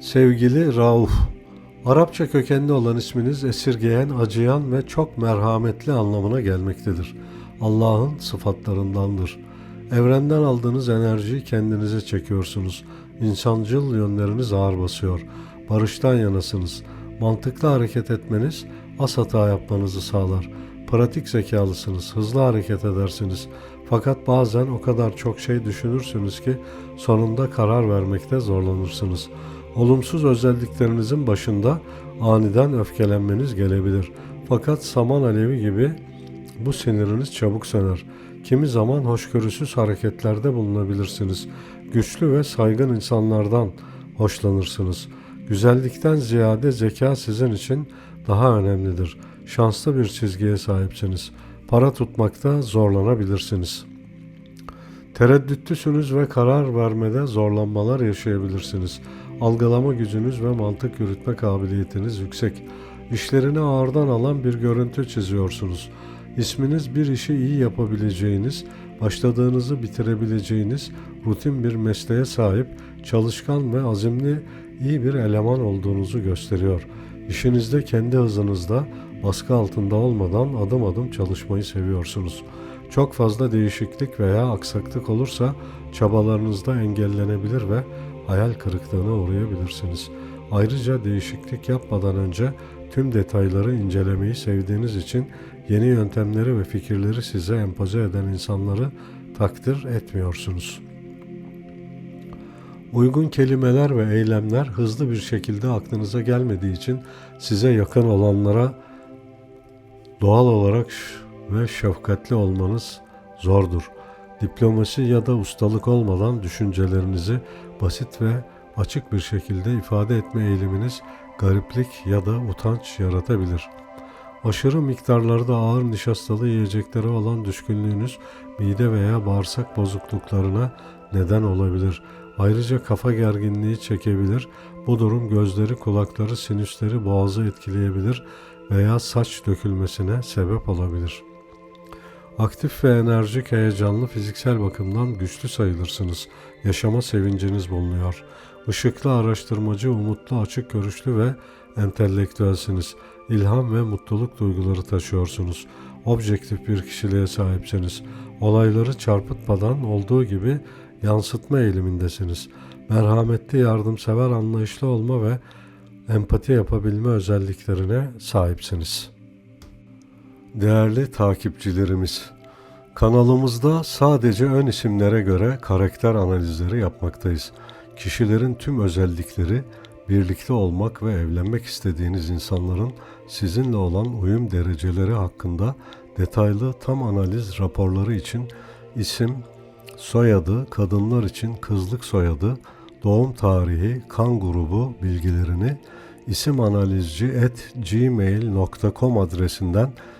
Sevgili Rauf, Arapça kökenli olan isminiz esirgeyen, acıyan ve çok merhametli anlamına gelmektedir. Allah'ın sıfatlarındandır. Evrenden aldığınız enerjiyi kendinize çekiyorsunuz. İnsancıl yönleriniz ağır basıyor. Barıştan yanasınız. Mantıklı hareket etmeniz az hata yapmanızı sağlar. Pratik zekalısınız, hızlı hareket edersiniz. Fakat bazen o kadar çok şey düşünürsünüz ki sonunda karar vermekte zorlanırsınız. Olumsuz özelliklerinizin başında aniden öfkelenmeniz gelebilir. Fakat saman alevi gibi bu siniriniz çabuk söner. Kimi zaman hoşgörüsüz hareketlerde bulunabilirsiniz. Güçlü ve saygın insanlardan hoşlanırsınız. Güzellikten ziyade zeka sizin için daha önemlidir. Şanslı bir çizgiye sahipsiniz. Para tutmakta zorlanabilirsiniz. Tereddütlüsünüz ve karar vermede zorlanmalar yaşayabilirsiniz. Algılama gücünüz ve mantık yürütme kabiliyetiniz yüksek. İşlerini ağırdan alan bir görüntü çiziyorsunuz. İsminiz bir işi iyi yapabileceğiniz, başladığınızı bitirebileceğiniz rutin bir mesleğe sahip, çalışkan ve azimli iyi bir eleman olduğunuzu gösteriyor. İşinizde kendi hızınızda, baskı altında olmadan adım adım çalışmayı seviyorsunuz. Çok fazla değişiklik veya aksaklık olursa çabalarınızda engellenebilir ve hayal kırıklığına uğrayabilirsiniz. Ayrıca değişiklik yapmadan önce tüm detayları incelemeyi sevdiğiniz için yeni yöntemleri ve fikirleri size empoze eden insanları takdir etmiyorsunuz. Uygun kelimeler ve eylemler hızlı bir şekilde aklınıza gelmediği için size yakın olanlara doğal olarak ve şefkatli olmanız zordur. Diplomasi ya da ustalık olmadan düşüncelerinizi basit ve açık bir şekilde ifade etme eğiliminiz gariplik ya da utanç yaratabilir. Aşırı miktarlarda ağır nişastalı yiyeceklere olan düşkünlüğünüz mide veya bağırsak bozukluklarına neden olabilir. Ayrıca kafa gerginliği çekebilir. Bu durum gözleri, kulakları, sinüsleri, boğazı etkileyebilir veya saç dökülmesine sebep olabilir. Aktif ve enerjik, heyecanlı, fiziksel bakımdan güçlü sayılırsınız. Yaşama sevinciniz bulunuyor. Işıklı, araştırmacı, umutlu, açık görüşlü ve entelektüelsiniz. İlham ve mutluluk duyguları taşıyorsunuz. Objektif bir kişiliğe sahipsiniz. Olayları çarpıtmadan olduğu gibi yansıtma eğilimindesiniz. Merhametli, yardımsever, anlayışlı olma ve empati yapabilme özelliklerine sahipsiniz. Değerli takipçilerimiz, kanalımızda sadece ön isimlere göre karakter analizleri yapmaktayız. Kişilerin tüm özellikleri, birlikte olmak ve evlenmek istediğiniz insanların sizinle olan uyum dereceleri hakkında detaylı tam analiz raporları için isim, soyadı, kadınlar için kızlık soyadı, doğum tarihi, kan grubu bilgilerini isimanalizci@gmail.com adresinden